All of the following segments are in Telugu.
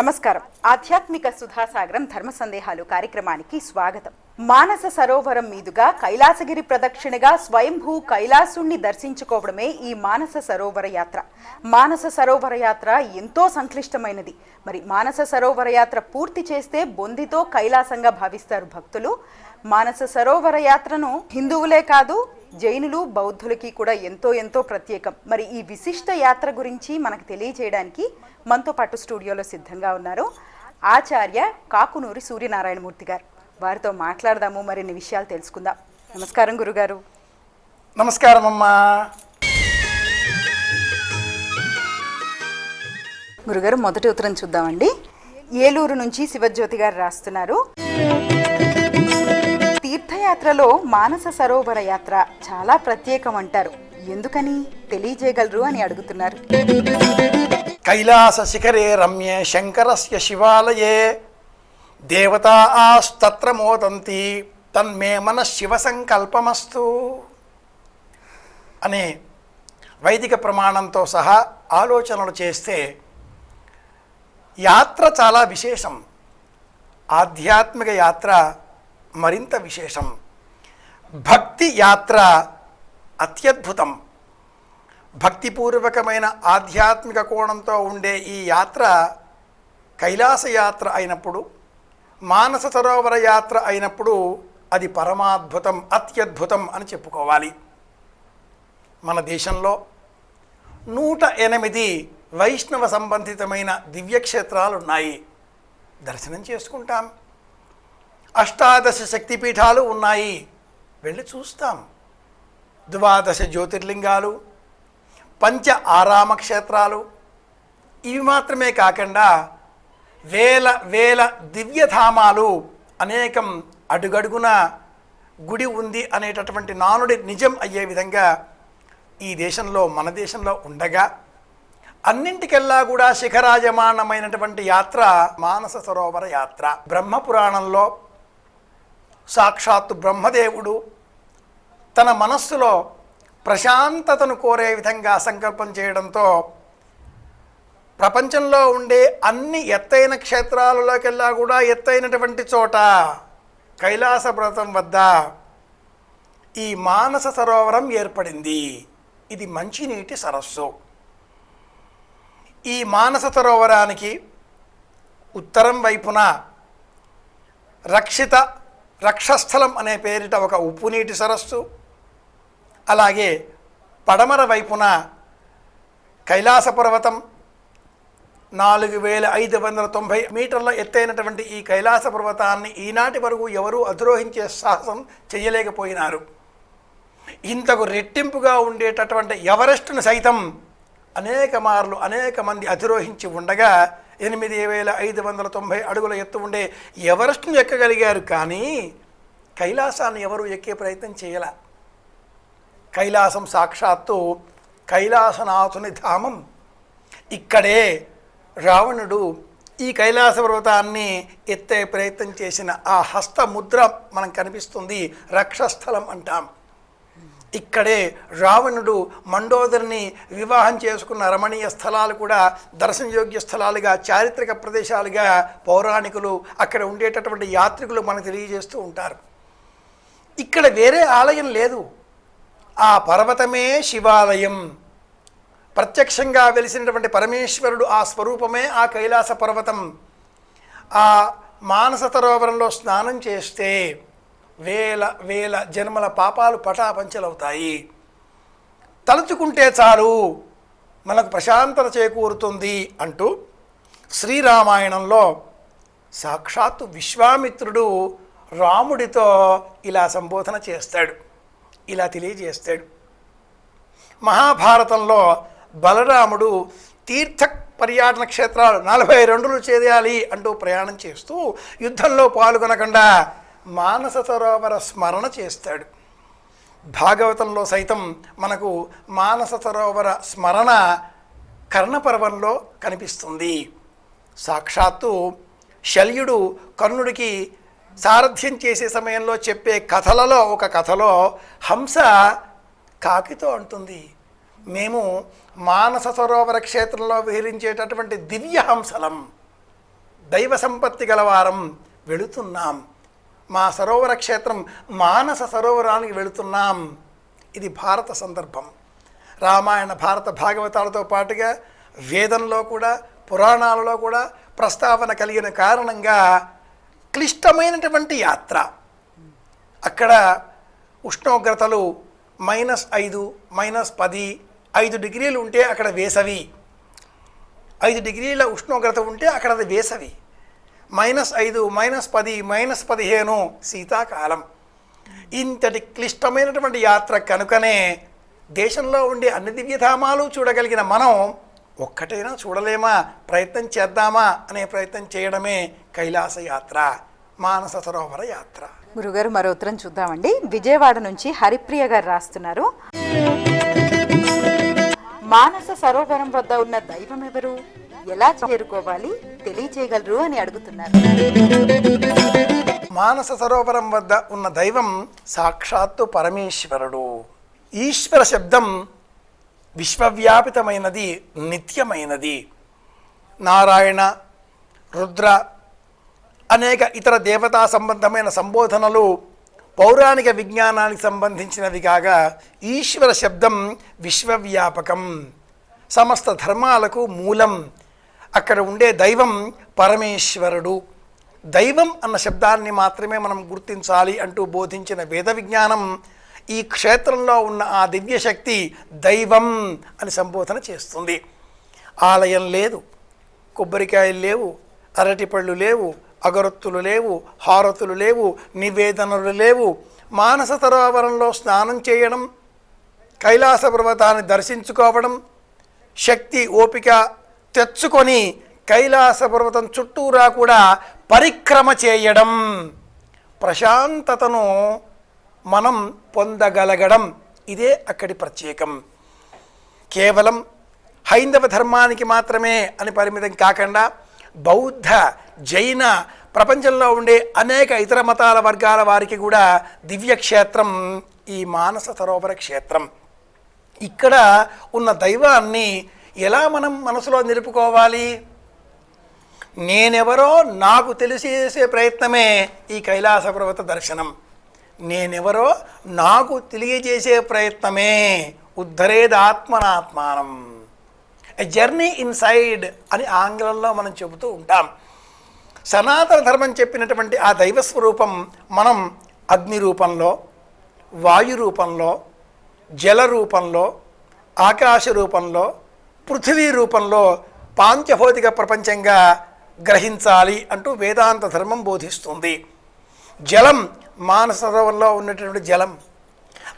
నమస్కారం. ఆధ్యాత్మిక సుధాసాగరం ధర్మ సందేహాలు కార్యక్రమానికి స్వాగతం. మానస సరోవరం మీదుగా కైలాసగిరి ప్రదక్షిణగా స్వయంభూ కైలాసుణ్ణి దర్శించుకోవడమే ఈ మానస సరోవర యాత్ర. మానస సరోవర యాత్ర ఎంతో సంక్లిష్టమైనది. మరి మానస సరోవర యాత్ర పూర్తి చేస్తే బొందితో కైలాసంగా భావిస్తారు భక్తులు. మానస సరోవర యాత్రను హిందువులే కాదు జైనులు బౌద్ధులకి కూడా ఎంతో ఎంతో ప్రత్యేకం. మరి ఈ విశిష్ట యాత్ర గురించి మనకు తెలియజేయడానికి మనతో పాటు స్టూడియోలో సిద్ధంగా ఉన్నారు ఆచార్య కాకునూరి సూర్యనారాయణమూర్తి గారు. వారితో మాట్లాడదాము మరిన్ని విషయాలు తెలుసుకుందాం. నమస్కారం గురుగారు. నమస్కారం అమ్మా. గురుగారు మొదటి ఉత్తరం చూద్దామండి. ఏలూరు నుంచి శివజ్యోతి గారు రాస్తున్నారు. రథయాత్రలో మానస సరోవర యాత్ర చాలా ప్రత్యేకం అంటారు ఎందుకని? తెలియజేయగలరు అని అడుగుతున్నారు. కైలాస శిఖరే రమ్యే శంకరస్య శివాలయే. దేవతా ఆస్తత్ర మోదంతి తన్మే మన శివ సంకల్పమస్తు. అనే వైదిక ప్రమాణంతో సహా ఆలోచనలు చేస్తే యాత్ర చాలా విశేషం. ఆధ్యాత్మిక యాత్ర మరింత విశేషం. భక్తి యాత్ర అత్యద్భుతం. భక్తిపూర్వకమైన ఆధ్యాత్మిక కోణంతో ఉండే ఈ యాత్ర కైలాస యాత్ర అయినప్పుడు మానస సరోవర యాత్ర అయినప్పుడు అది పరమాద్భుతం అత్యద్భుతం అని చెప్పుకోవాలి. మన దేశంలో నూట ఎనిమిది వైష్ణవ సంబంధితమైన దివ్యక్షేత్రాలు ఉన్నాయి దర్శనం చేసుకుంటాం. అష్టాదశ శక్తిపీఠాలు ఉన్నాయి. వెళ్ళి చూస్తాం. ద్వాదశ జ్యోతిర్లింగాలు పంచ ఆరామ క్షేత్రాలు ఇవి మాత్రమే కాకుండా వేల వేల దివ్యధామాలు అనేకం అడుగడుగున గుడి ఉంది అనేటటువంటి నానుడి నిజం అయ్యే విధంగా ఈ దేశంలో మన దేశంలో ఉండగా అన్నింటికెల్లా కూడా శిఖరాజమానమైనటువంటి యాత్ర మానస సరోవర యాత్ర. బ్రహ్మపురాణంలో సాక్షాత్తు బ్రహ్మదేవుడు. తన మనస్సులో ప్రశాంతతను కోరే విధంగా సంకల్పం చేయడంతో ప్రపంచంలో ఉండే అన్ని ఎత్తైన క్షేత్రాలలోకెల్లా కూడా ఎత్తైనటువంటి చోట కైలాస పర్వతం వద్ద ఈ మానస సరోవరం ఏర్పడింది. ఇది మంచినీటి సరస్సు. ఈ మానస సరోవరానికి ఉత్తరం వైపున రక్షిత రక్షస్థలం అనే పేరిట ఒక ఉప్పునీటి సరస్సు అలాగే పడమర వైపున కైలాస పర్వతం నాలుగు వేల ఐదు వందల తొంభై మీటర్ల ఎత్తైనటువంటి ఈ కైలాస పర్వతాన్ని ఈనాటి వరకు ఎవరూ అధిరోహించే సాహసం చేయలేకపోయినారు. ఇంతకు రెట్టింపుగా ఉండేటటువంటి ఎవరెస్టును సైతం అనేక మార్లు అనేక మంది అధిరోహించి ఉండగా ఎనిమిది వేల ఐదు వందల తొంభై అడుగుల ఎత్తు ఉండే ఎవరెస్ట్ను ఎక్కగలిగారు? కానీ కైలాసాన్ని ఎవరు ఎక్కే ప్రయత్నం చేయాల. కైలాసం సాక్షాత్తు కైలాసనాథుని ధామం. ఇక్కడే రావణుడు ఈ కైలాస పర్వతాన్ని ఎత్తే ప్రయత్నం చేసిన ఆ హస్తముద్ర మనం కనిపిస్తుంది రక్షస్థలం అంటాం. ఇక్కడే రావణుడు మండోదరిని వివాహం చేసుకున్న రమణీయ స్థలాలు కూడా దర్శనయోగ్య స్థలాలుగా చారిత్రక ప్రదేశాలుగా పౌరాణికులు అక్కడ ఉండేటటువంటి యాత్రికులు మనకు తెలియజేస్తూ ఉంటారు. ఇక్కడ వేరే ఆలయం లేదు. ఆ పర్వతమే శివాలయం. ప్రత్యక్షంగా వెలిసినటువంటి పరమేశ్వరుడు ఆ స్వరూపమే ఆ కైలాస పర్వతం. ఆ మానస సరోవరంలో స్నానం చేస్తే వేల వేల జన్మల పాపాలు పటాపంచలవుతాయి. తలుచుకుంటే చాలు మనకు ప్రశాంతత చేకూరుతుంది అంటూ శ్రీరామాయణంలో సాక్షాత్తు విశ్వామిత్రుడు రాముడితో ఇలా సంబోధన చేస్తాడు. ఇలా తెలియజేస్తాడు. మహాభారతంలో బలరాముడు తీర్థ పర్యాటన క్షేత్రాలు నలభై రెండులు చేయాలి అంటూ ప్రయాణం చేస్తూ యుద్ధంలో పాల్గొనకుండా మానస సరోవర స్మరణ చేస్తాడు. భాగవతంలో సైతం మనకు మానస సరోవర స్మరణ కర్ణపర్వంలో కనిపిస్తుంది. సాక్షాత్తు శల్యుడు కర్ణుడికి సారథ్యం చేసే సమయంలో చెప్పే కథలలో ఒక కథలో హంస కాకితో అంటుంది. మేము మానస సరోవర క్షేత్రంలో విహరించేటటువంటి దివ్య హంసలం దైవ సంపత్తి గలవారం వెళుతున్నాం. మా సరోవర క్షేత్రం మానస సరోవరానికి వెళుతున్నాం. ఇది భారత సందర్భం. రామాయణ భారత భాగవతాలతో పాటుగా వేదంలో కూడా పురాణాలలో కూడా ప్రస్తావన కలిగిన కారణంగా క్లిష్టమైనటువంటి యాత్ర. అక్కడ ఉష్ణోగ్రతలు మైనస్ ఐదు మైనస్ పది ఐదు డిగ్రీలు ఉంటే అక్కడ వేసవి. ఐదు డిగ్రీల ఉష్ణోగ్రత ఉంటే అక్కడ అది వేసవి. మైనస్ ఐదు మైనస్ పది మైనస్ పదిహేను శీతాకాలం. ఇంతటి క్లిష్టమైనటువంటి యాత్ర కనుకనే దేశంలో ఉండే అన్ని దివ్యధామాలు చూడగలిగిన మనం ఒక్కటైనా చూడలేమా? ప్రయత్నం చేద్దామా? అనే ప్రయత్నం చేయడమే కైలాస యాత్ర మానస సరోవర యాత్ర. గురుగారు మరో ఉత్తరం చూద్దామండి. విజయవాడ నుంచి హరిప్రియ గారు రాస్తున్నారు. మానస సరోవరం వద్ద ఉన్న దైవం ఎవరు? ఎలా చేరుకోవాలి తెలియచేయగలరు అని అడుగుతున్నారు. మానస సరోవరం వద్ద ఉన్న దైవం సాక్షాత్తు పరమేశ్వరుడు. ఈశ్వర శబ్దం విశ్వవ్యాపితమైనది నిత్యమైనది. నారాయణ రుద్ర అనేక ఇతర దేవతా సంబంధమైన సంబోధనలు పౌరాణిక విజ్ఞానానికి సంబంధించినవి కాగా ఈశ్వర శబ్దం విశ్వవ్యాపకం. సమస్త ధర్మాలకు మూలం అక్కడ ఉండే దైవం పరమేశ్వరుడు. దైవం అన్న శబ్దాన్ని మాత్రమే మనం గుర్తించాలి అంటూ బోధించిన వేద విజ్ఞానం ఈ క్షేత్రంలో ఉన్న ఆ దివ్యశక్తి దైవం అని సంబోధన చేస్తుంది. ఆలయం లేదు కొబ్బరికాయలు లేవు అరటిపళ్ళు లేవు అగరొత్తులు లేవు హారతులు లేవు నివేదనలు లేవు. మానస సరోవరంలో స్నానం చేయడం కైలాస పర్వతాన్ని దర్శించుకోవడం శక్తి ఓపిక తెచ్చుకొని కైలాస పర్వతం చుట్టూరా కూడా పరిక్రమ చేయడం. ప్రశాంతతను మనం పొందగలగడం. ఇదే అక్కడి ప్రత్యేకం. కేవలం హైందవ ధర్మానికి మాత్రమే అని పరిమితం కాకుండా బౌద్ధ జైన ప్రపంచంలో ఉండే అనేక ఇతర మతాల వర్గాల వారికి కూడా దివ్యక్షేత్రం ఈ మానస సరోవర క్షేత్రం. ఇక్కడ ఉన్న దైవాన్ని ఎలా మనం మనసులో నిలుపుకోవాలి? నేనెవరో నాకు తెలిసేసే ప్రయత్నమే ఈ కైలాస పర్వత దర్శనం. నేనెవరో నాకు తెలియజేసే ప్రయత్నమే ఉద్ధరేదాత్మనాత్మానం ఎ జర్నీ ఇన్సైడ్ అని ఆంగ్లంలో మనం చెబుతూ ఉంటాం. సనాతన ధర్మం చెప్పినటువంటి ఆ దైవ స్వరూపం మనం అగ్ని రూపంలో వాయు రూపంలో జల రూపంలో ఆకాశ రూపంలో పృథివీ రూపంలో పాంచభౌతిక ప్రపంచంగా గ్రహించాలి అంటూ వేదాంత ధర్మం బోధిస్తుంది. జలం మానస సరోవరంలో ఉన్నటువంటి జలం.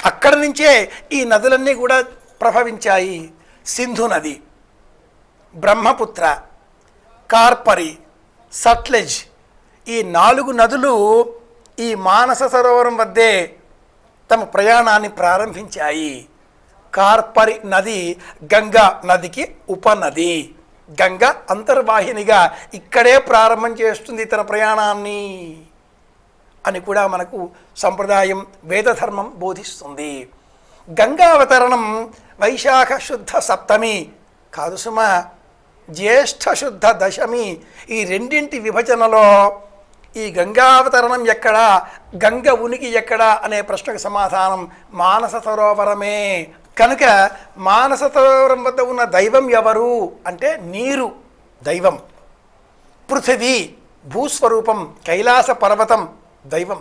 అక్కడి నుంచే ఈ నదులన్నీ కూడా ప్రభవించాయి. సింధు నది బ్రహ్మపుత్ర కార్పరి సట్లెజ్ ఈ నాలుగు నదులు ఈ మానస సరోవరం వద్దే తమ ప్రయాణాన్ని ప్రారంభించాయి. కార్పరి నది గంగా నదికి ఉపనది. గంగ అంతర్వాహినిగా ఇక్కడే ప్రారంభం చేస్తుంది తన ప్రయాణాన్ని అని కూడా మనకు సంప్రదాయం వేదధర్మం బోధిస్తుంది. గంగావతరణం వైశాఖ శుద్ధ సప్తమి కాదు సుమా జ్యేష్ఠ శుద్ధ దశమి ఈ రెండింటి విభజనలో ఈ గంగావతరణం ఎక్కడా గంగ ఉనికి ఎక్కడా అనే ప్రశ్నకు సమాధానం మానస సరోవరమే కనుక మానస వద్ద ఉన్న దైవం ఎవరు అంటే నీరు దైవం. పృథివీ భూస్వరూపం కైలాస పర్వతం దైవం.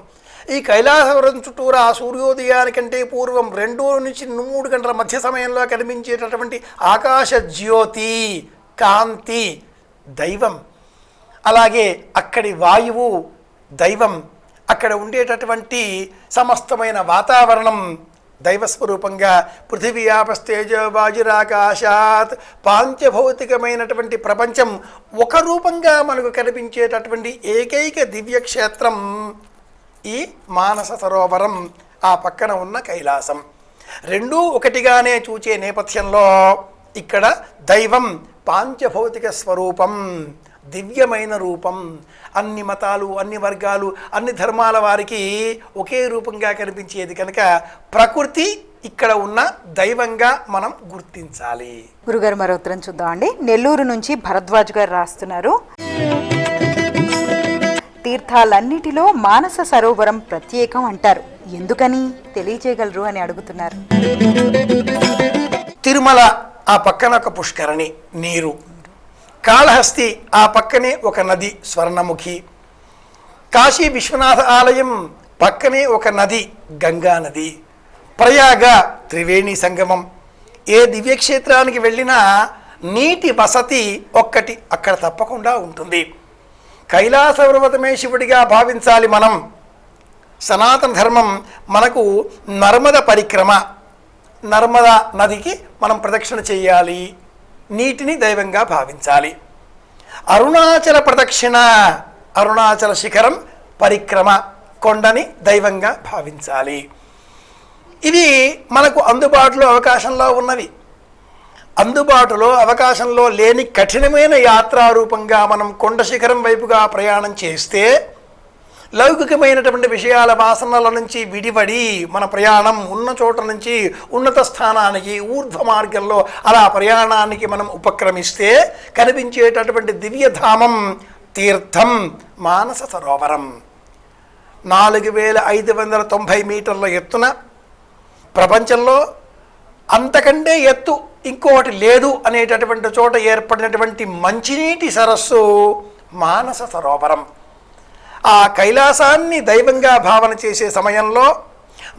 ఈ కైలాసవరం చుట్టూరా సూర్యోదయానికంటే పూర్వం రెండు నుంచి మూడు గంటల మధ్య సమయంలో కనిపించేటటువంటి ఆకాశ జ్యోతి కాంతి దైవం. అలాగే అక్కడి వాయువు దైవం. అక్కడ ఉండేటటువంటి సమస్తమైన వాతావరణం దైవస్వరూపంగా పృథివీ ఆపస్తేజవాజురాకాశాత్ పాంచభౌతికమైనటువంటి ప్రపంచం ఒక రూపంగా మనకు కనిపించేటటువంటి ఏకైక దివ్యక్షేత్రం ఈ మానస సరోవరం ఆ పక్కన ఉన్న కైలాసం. రెండూ ఒకటిగానే చూచే నేపథ్యంలో ఇక్కడ దైవం పాంచభౌతిక స్వరూపం. దివ్యమైన రూపం. అన్ని మతాలు అన్ని వర్గాలు అన్ని ధర్మాల వారికి ఒకే రూపంగా కనిపించేది కనుక ప్రకృతి ఇక్కడ ఉన్న దైవంగా మనం గుర్తించాలి. గురుగారు మరో ఉత్తరం చూద్దామండి నెల్లూరు నుంచి భరద్వాజ్ గారు రాస్తున్నారు. తీర్థాలన్నిటిలో మానస సరోవరం ప్రత్యేకం అంటారు. ఎందుకని తెలియజేయగలరు అని అడుగుతున్నారు. తిరుమల ఆ పక్కన ఒక పుష్కరణి నీరు. కాళహస్తి ఆ పక్కనే ఒక నది స్వర్ణముఖి. కాశీ విశ్వనాథ ఆలయం పక్కనే ఒక నది గంగా నది. ప్రయాగ త్రివేణి సంగమం. ఏ దివ్యక్షేత్రానికి వెళ్ళినా నీటి వసతి ఒక్కటి అక్కడ తప్పకుండా ఉంటుంది. కైలాస పర్వతమే శివుడిగా భావించాలి మనం. సనాతన ధర్మం మనకు నర్మద పరిక్రమ. నర్మదా నదికి మనం ప్రదక్షిణ చేయాలి. నీటిని దైవంగా భావించాలి. అరుణాచల ప్రదక్షిణ అరుణాచల శిఖరం పరిక్రమ కొండని దైవంగా భావించాలి. ఇవి మనకు అందుబాటులో అవకాశంలో ఉన్నవి. అందుబాటులో అవకాశంలో లేని కఠినమైన యాత్రారూపంగా మనం కొండ శిఖరం వైపుగా ప్రయాణం చేస్తే లౌకికమైనటువంటి విషయాల వాసనల నుంచి విడిపడి మన ప్రయాణం ఉన్న చోట నుంచి ఉన్నత స్థానానికి ఊర్ధ్వ మార్గంలో అలా ప్రయాణానికి మనం ఉపక్రమిస్తే కనిపించేటటువంటి దివ్యధామం తీర్థం మానస సరోవరం. నాలుగు వేల ఐదు వందల తొంభై మీటర్ల ఎత్తున ప్రపంచంలో అంతకంటే ఎత్తు ఇంకోటి లేదు అనేటటువంటి చోట ఏర్పడినటువంటి మంచినీటి సరస్సు మానస సరోవరం. ఆ కైలాసాన్ని దైవంగా భావన చేసే సమయంలో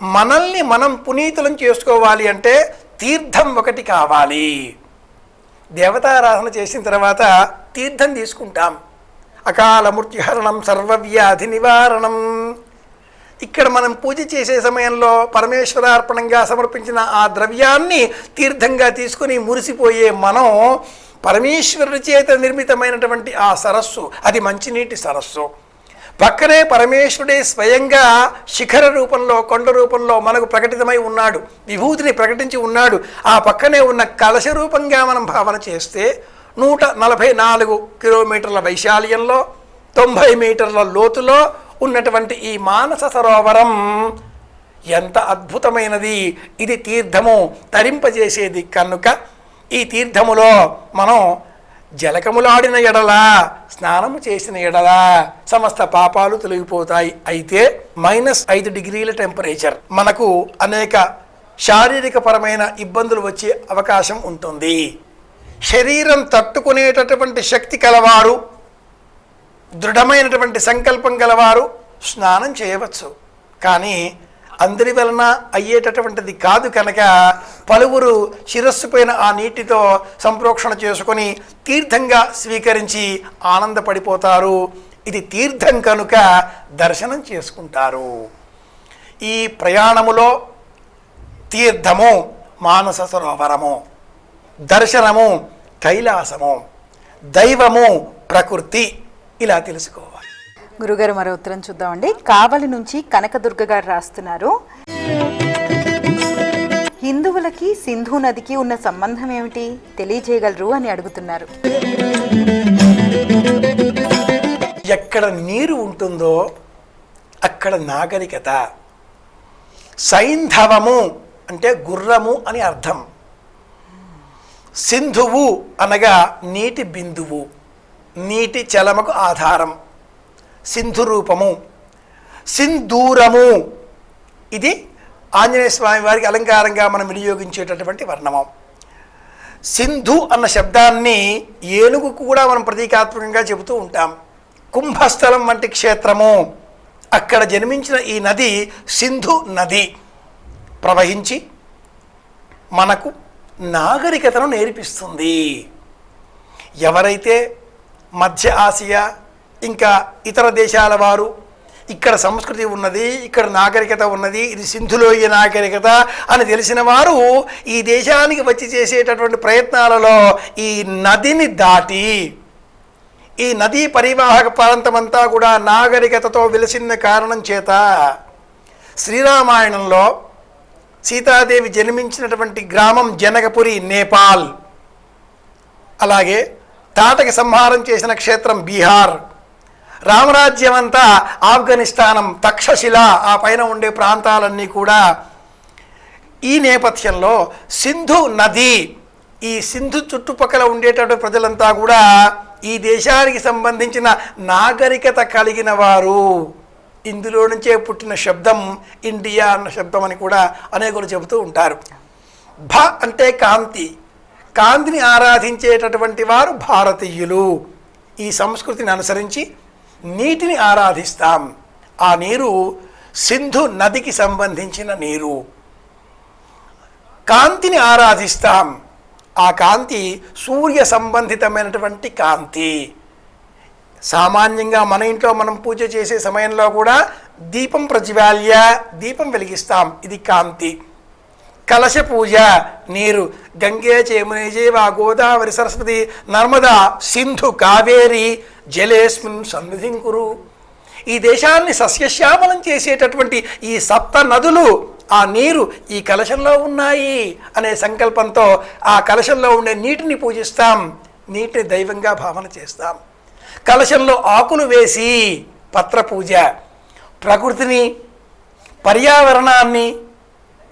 మనల్ని మనం పునీతులం చేసుకోవాలి అంటే తీర్థం ఒకటి కావాలి. దేవతారాధన చేసిన తర్వాత తీర్థం తీసుకుంటాం. అకాల మృత్యుహరణం సర్వవ్యాధి నివారణం. ఇక్కడ మనం పూజ చేసే సమయంలో పరమేశ్వరార్పణంగా సమర్పించిన ఆ ద్రవ్యాన్ని తీర్థంగా తీసుకుని మురిసిపోయే మనం పరమేశ్వరుడి చేత నిర్మితమైనటువంటి ఆ సరస్సు. అది మంచినీటి సరస్సు. పక్కనే పరమేశ్వరుడే స్వయంగా శిఖర రూపంలో కొండ రూపంలో మనకు ప్రకటితమై ఉన్నాడు. విభూతిని ప్రకటించి ఉన్నాడు. ఆ పక్కనే ఉన్న కలశ రూపంగా మనం భావన చేస్తే నూట నలభై నాలుగు కిలోమీటర్ల వైశాల్యంలో తొంభై మీటర్ల లోతులో ఉన్నటువంటి ఈ మానస సరోవరం ఎంత అద్భుతమైనది. ఇది తీర్థము తరింపజేసేది కనుక ఈ తీర్థములో మనం జలకములాడిన ఎడల స్నానము చేసిన ఎడల సమస్త పాపాలు తొలగిపోతాయి. అయితే మైనస్ ఐదు డిగ్రీల టెంపరేచర్. మనకు అనేక శారీరక పరమైన ఇబ్బందులు వచ్చే అవకాశం ఉంటుంది. శరీరం తట్టుకునేటటువంటి శక్తి కలవారు దృఢమైనటువంటి సంకల్పం గలవారు స్నానం చేయవచ్చు. కానీ అందరి వలన అయ్యేటటువంటిది కాదు కనుక పలువురు శిరస్సు పైన ఆ నీటితో సంప్రోక్షణ చేసుకొని తీర్థంగా స్వీకరించి ఆనందపడిపోతారు. ఇది తీర్థం కనుక దర్శనం చేసుకుంటారు. ఈ ప్రయాణములో తీర్థము మానస సరోవరము దర్శనము కైలాసము దైవము ప్రకృతి ఇలా తెలుసుకో. గురుగారు మరో ఉత్తరం చూద్దామండి. కావలి నుంచి కనకదుర్గ గారు రాస్తున్నారు. హిందువులకి సింధు నదికి ఉన్న సంబంధం ఏమిటి? తెలియజేయగలరు అని అడుగుతున్నారు. ఎక్కడ నీరు ఉంటుందో అక్కడ నాగరికత. సైంధవము అంటే గుర్రము అని అర్థం. సింధువు అనగా నీటి బిందువు నీటి చలమకు ఆధారం. సింధు రూపము సింధూరము. ఇది ఆంజనేయ స్వామి వారికి అలంకారంగా మనం వినియోగించేటటువంటి వర్ణమం. సింధు అన్న శబ్దాన్ని ఏనుగు కూడా మనం ప్రతీకాత్మకంగా చెబుతూ ఉంటాం. కుంభస్థలం వంటి క్షేత్రము. అక్కడ జన్మించిన ఈ నది సింధు నది. ప్రవహించి మనకు నాగరికతను నేర్పిస్తుంది. ఎవరైతే మధ్య ఆసియా ఇంకా ఇతర దేశాల వారు ఇక్కడ సంస్కృతి ఉన్నది ఇక్కడ నాగరికత ఉన్నది ఇది సింధులోయ నాగరికత అని తెలిసిన వారు ఈ దేశానికి వచ్చి చేసేటటువంటి ప్రయత్నాలలో ఈ నదిని దాటి ఈ నదీ పరివాహక ప్రాంతమంతా కూడా నాగరికతతో వెలిసిన కారణం చేత శ్రీరామాయణంలో సీతాదేవి జన్మించినటువంటి గ్రామం జనకపురి నేపాల్. అలాగే తాటకి సంహారం చేసిన క్షేత్రం బీహార్. రామరాజ్యం అంతా ఆఫ్ఘనిస్తానం తక్షశిల ఆ పైన ఉండే ప్రాంతాలన్నీ కూడా ఈ నేపథ్యంలో సింధు నది ఈ సింధు చుట్టుపక్కల ఉండేటటువంటి ప్రజలంతా కూడా ఈ దేశానికి సంబంధించిన నాగరికత కలిగిన వారు. ఇందులో నుంచే పుట్టిన శబ్దం ఇండియా అన్న శబ్దం అని కూడా అనేకులు చెబుతూ ఉంటారు. భ అంటే కాంతి. కాంతిని ఆరాధించేటటువంటి వారు భారతీయులు. ఈ సంస్కృతిని అనుసరించి నీటిని ఆరాధిస్తాం. ఆ నీరు సింధు నదికి సంబంధించిన నీరు. కాంతిని ఆరాధిస్తాం. ఆ కాంతి సూర్య సంబంధితమైనటువంటి కాంతి. సామాన్యంగా మన ఇంట్లో మనం పూజ చేసే సమయంలో కూడా దీపం ప్రజ్వాల్య దీపం వెలిగిస్తాం. ఇది కాంతి. కలశ పూజ నీరు గంగే చేమునే జీవ గోదావరి సరస్వతి నర్మదా సింధు కావేరి జలేస్మిన్ సన్నిధిం కురు ఈ దేశాన్ని సస్యశ్యామలం చేసేటటువంటి ఈ సప్త నదులు ఆ నీరు ఈ కలశంలో ఉన్నాయి అనే సంకల్పంతో ఆ కలశంలో ఉండే నీటిని పూజిస్తాం. నీటిని దైవంగా భావన చేస్తాం. కలశంలో ఆకులు వేసి పత్ర పూజ ప్రకృతిని పర్యావరణాన్ని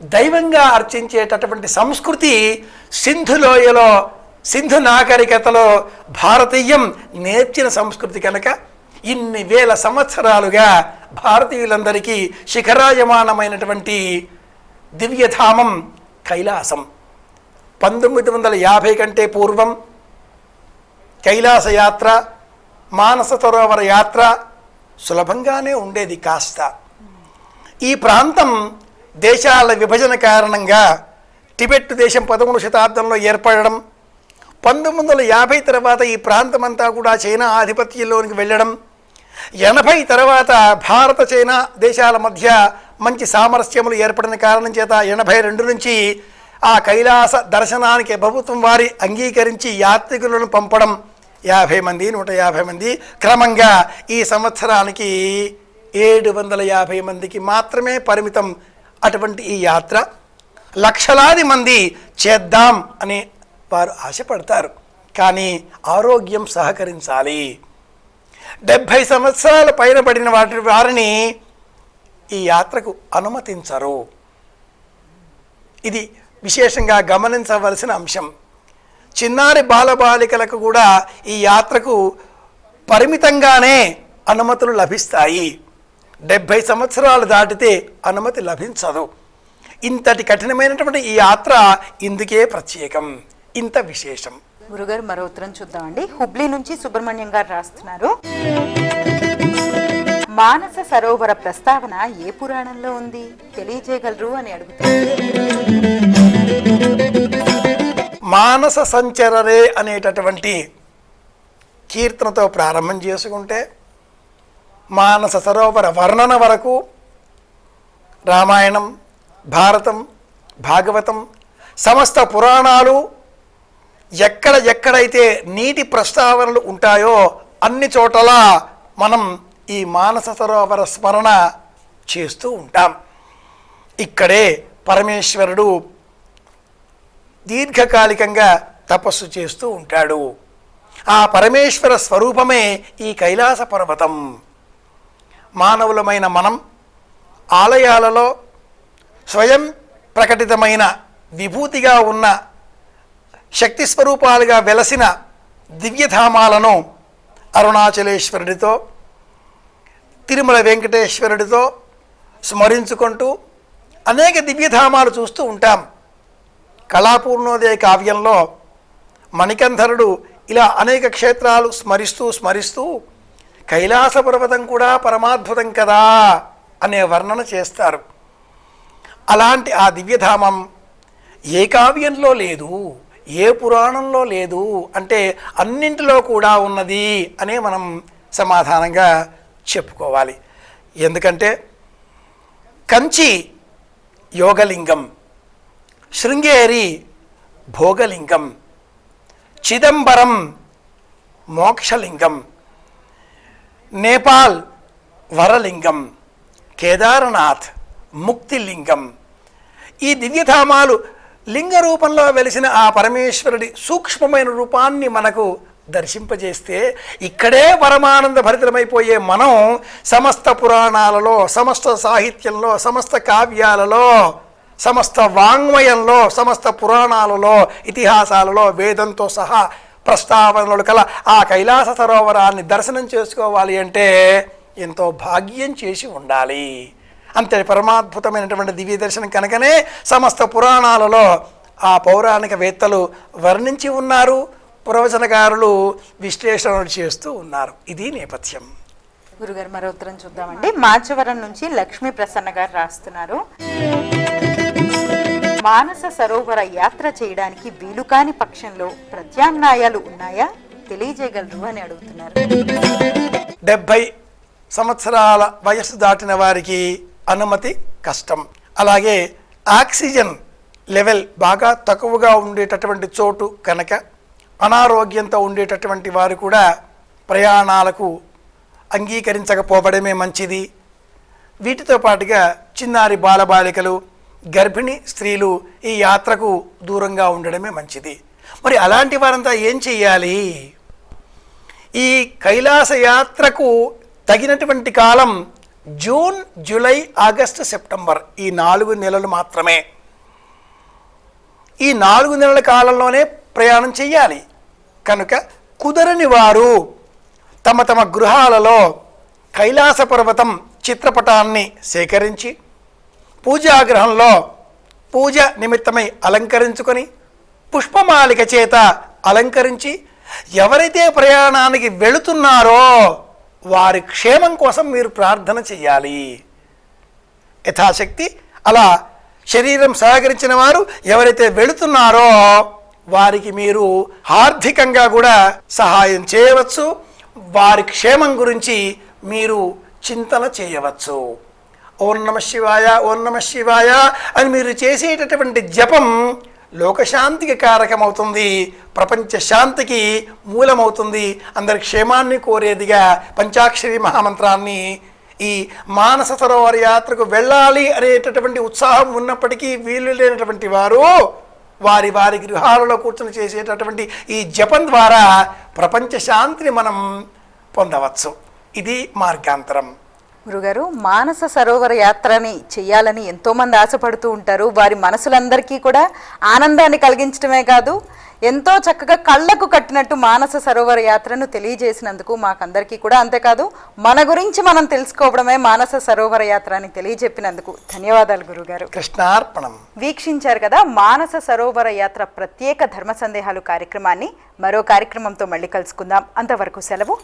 దైవంగా అర్చించేటటువంటి సంస్కృతి సింధులోయలో సింధు నాగరికతలో భారతీయం నేర్చిన సంస్కృతి కనుక ఇన్ని వేల సంవత్సరాలుగా భారతీయులందరికీ శిఖరాయమానమైనటువంటి దివ్యధామం కైలాసం. పంతొమ్మిది వందల యాభై కంటే పూర్వం కైలాస యాత్ర మానస సరోవర యాత్ర సులభంగానే ఉండేది కాస్త. ఈ ప్రాంతం దేశాల విభజన కారణంగా టిబెట్ దేశం పదమూడు శతాబ్దంలో ఏర్పడడం పంతొమ్మిది వందల యాభై తర్వాత ఈ ప్రాంతమంతా కూడా చైనా ఆధిపత్యంలోనికి వెళ్ళడం ఎనభై తర్వాత భారత చైనా దేశాల మధ్య మంచి సామరస్యములు ఏర్పడిన కారణం చేత ఎనభై రెండు నుంచి ఆ కైలాస దర్శనానికి ప్రభుత్వం వారి అంగీకరించి యాత్రికులను పంపడం యాభై మంది నూట యాభై మంది. క్రమంగా ఈ సంవత్సరానికి ఏడు వందల యాభై మందికి మాత్రమే పరిమితం అటువంటి ఈ యాత్ర లక్షలాది మంది చేద్దాం అని వారు ఆశపడతారు. కానీ ఆరోగ్యం సహకరించాలి. డెబ్భై సంవత్సరాల పైన పడిన వాటి వారిని ఈ యాత్రకు అనుమతించరు. ఇది విశేషంగా గమనించవలసిన అంశం. చిన్నారి బాలబాలికలకు కూడా ఈ యాత్రకు పరిమితంగానే అనుమతులు లభిస్తాయి. డెబ్భై సంవత్సరాలు దాటితే అనుమతి లభించదు. ఇంతటి కఠినమైనటువంటి ఈ యాత్ర ఇందుకే ప్రత్యేకం. ఇంత విశేషం. గురుగారు మరో ఉత్తరం చూద్దామండి. హుబ్లీ నుంచి సుబ్రహ్మణ్యం గారు రాస్తున్నారు. మానస సరోవర ప్రస్తావన ఏ పురాణంలో ఉంది? తెలియజేయగలరు అని అడుగుతారు మానస సంచరరే అనేటటువంటి కీర్తనతో ప్రారంభం చేసుకుంటే మానస సరోవర వర్ణన వరకు రామాయణం భారతం భాగవతం సమస్త పురాణాలు ఎక్కడ ఎక్కడైతే నీటి ప్రస్తావనలు ఉంటాయో అన్ని చోటల మనం ఈ మానస సరోవర స్మరణ చేస్తూ ఉంటాం. ఇక్కడే పరమేశ్వరుడు దీర్ఘకాలికంగా తపస్సు చేస్తూ ఉంటాడు. ఆ పరమేశ్వర స్వరూపమే ఈ కైలాస పర్వతం. మానవులమైన మనం ఆలయాలలో స్వయం ప్రకటితమైన విభూతిగా ఉన్న శక్తి స్వరూపాలుగా వెలసిన దివ్యధామాలను అరుణాచలేశ్వరుడితో తిరుమల వెంకటేశ్వరుడితో స్మరించుకుంటూ అనేక దివ్యధామాలు చూస్తూ ఉంటాం. కళాపూర్ణోదయ కావ్యంలో మణికంధరుడు ఇలా అనేక క్షేత్రాలు స్మరిస్తూ స్మరిస్తూ కైలాస పర్వతం కూడా పరమాద్భుతం కదా అనే వర్ణన చేస్తారు. అలాంటి ఆ దివ్యధామం ఏ కావ్యంలో లేదు ఏ పురాణంలో లేదు అంటే అన్నింటిలో కూడా ఉన్నది అనే మనం సమాధానంగా చెప్పుకోవాలి. ఎందుకంటే కంచి యోగలింగం శృంగేరి భోగలింగం చిదంబరం మోక్షలింగం నేపాల్ వరలింగం కేదార్నాథ్ ముక్తిలింగం. ఈ దివ్యధామాలు లింగ రూపంలో వెలిసిన ఆ పరమేశ్వరుడి సూక్ష్మమైన రూపాన్ని మనకు దర్శింపజేస్తే ఇక్కడే పరమానంద భరితమైపోయే మనం సమస్త పురాణాలలో సమస్త సాహిత్యంలో సమస్త కావ్యాలలో సమస్త వాంగ్మయంలో సమస్త పురాణాలలో ఇతిహాసాలలో వేదంతో సహా ప్రస్తావనలు కల ఆ కైలాస సరోవరాన్ని దర్శనం చేసుకోవాలి అంటే ఎంతో భాగ్యం చేసి ఉండాలి. అంతే పరమాద్భుతమైనటువంటి దివ్య దర్శనం కనుకనే సమస్త పురాణాలలో ఆ పౌరాణిక వేత్తలు వర్ణించి ఉన్నారు. ప్రవచనకారులు విశ్లేషణలు చేస్తూ ఉన్నారు. ఇది నేపథ్యం. గురుగారు మరో ఉత్తరం చూద్దామండి. మాచవరం నుంచి లక్ష్మీ ప్రసన్న గారు రాస్తున్నారు. మానస సరోవర యాత్ర చేయడానికి వీలు కాని పక్షంలో ప్రత్యామ్నాయాలు ఉన్నాయా? తెలియజేయగలరు అని అడుగుతున్నారు. డెబ్బై సంవత్సరాల వయస్సు దాటిన వారికి అనుమతి కష్టం. అలాగే ఆక్సిజన్ లెవెల్ బాగా తక్కువగా ఉండేటటువంటి చోటు కనుక అనారోగ్యంతో ఉండేటటువంటి వారు కూడా ప్రయాణాలకు అంగీకరించకపోవడమే మంచిది. వీటితో పాటుగా చిన్నారి బాలబాలికలు గర్భిణీ స్త్రీలు ఈ యాత్రకు దూరంగా ఉండడమే మంచిది. మరి అలాంటి వారంతా ఏం చెయ్యాలి? ఈ కైలాస యాత్రకు తగినటువంటి కాలం జూన్ జూలై ఆగస్టు సెప్టెంబర్ ఈ నాలుగు నెలలు మాత్రమే. ఈ నాలుగు నెలల కాలంలోనే ప్రయాణం చేయాలి కనుక కుదరని వారు తమ తమ గృహాలలో కైలాస పర్వతం చిత్రపటాన్ని సేకరించి పూజాగ్రహంలో పూజ నిమిత్తమై అలంకరించుకొని పుష్పమాలిక చేత అలంకరించి ఎవరైతే ప్రయాణానికి వెళుతున్నారో వారి క్షేమం కోసం మీరు ప్రార్థన చేయాలి యథాశక్తి అలా శరీరం సహకరించిన వారు ఎవరైతే వెళుతున్నారో వారికి మీరు ఆర్థికంగా కూడా సహాయం చేయవచ్చు. వారి క్షేమం గురించి మీరు చింతన చేయవచ్చు. ఓం నమ శివాయ ఓం నమ శివాయ అని మీరు చేసేటటువంటి జపం లోకశాంతికి కారకమవుతుంది ప్రపంచ శాంతికి మూలమవుతుంది. అందరి క్షేమాన్ని కోరేదిగా పంచాక్షరి మహామంత్రాన్ని ఈ మానస సరోవర యాత్రకు వెళ్ళాలి అనేటటువంటి ఉత్సాహం ఉన్నప్పటికీ వీలు లేనటువంటి వారు వారి వారి గృహాలలో కూర్చొని చేసేటటువంటి ఈ జపం ద్వారా ప్రపంచ శాంతిని మనం పొందవచ్చు. ఇది మార్గాంతరం. గురుగారు మానస సరోవర యాత్రని చేయాలని ఎంతో మంది ఆశపడుతూ ఉంటారు. వారి మనసులందరికీ కూడా ఆనందాన్ని కలిగించడమే కాదు ఎంతో చక్కగా కళ్ళకు కట్టినట్టు మానస సరోవర యాత్రను తెలియజేసినందుకు మాకందరికీ కూడా అంతేకాదు మన గురించి మనం తెలుసుకోవడమే మానస సరోవర యాత్ర అని తెలియజెప్పినందుకు ధన్యవాదాలు గురుగారు. కృష్ణార్పణం. వీక్షించారు కదా మానస సరోవర యాత్ర ప్రత్యేక ధర్మ సందేహాలు కార్యక్రమాన్ని. మరో కార్యక్రమంతో మళ్ళీ కలుసుకుందాం. అంతవరకు సెలవు.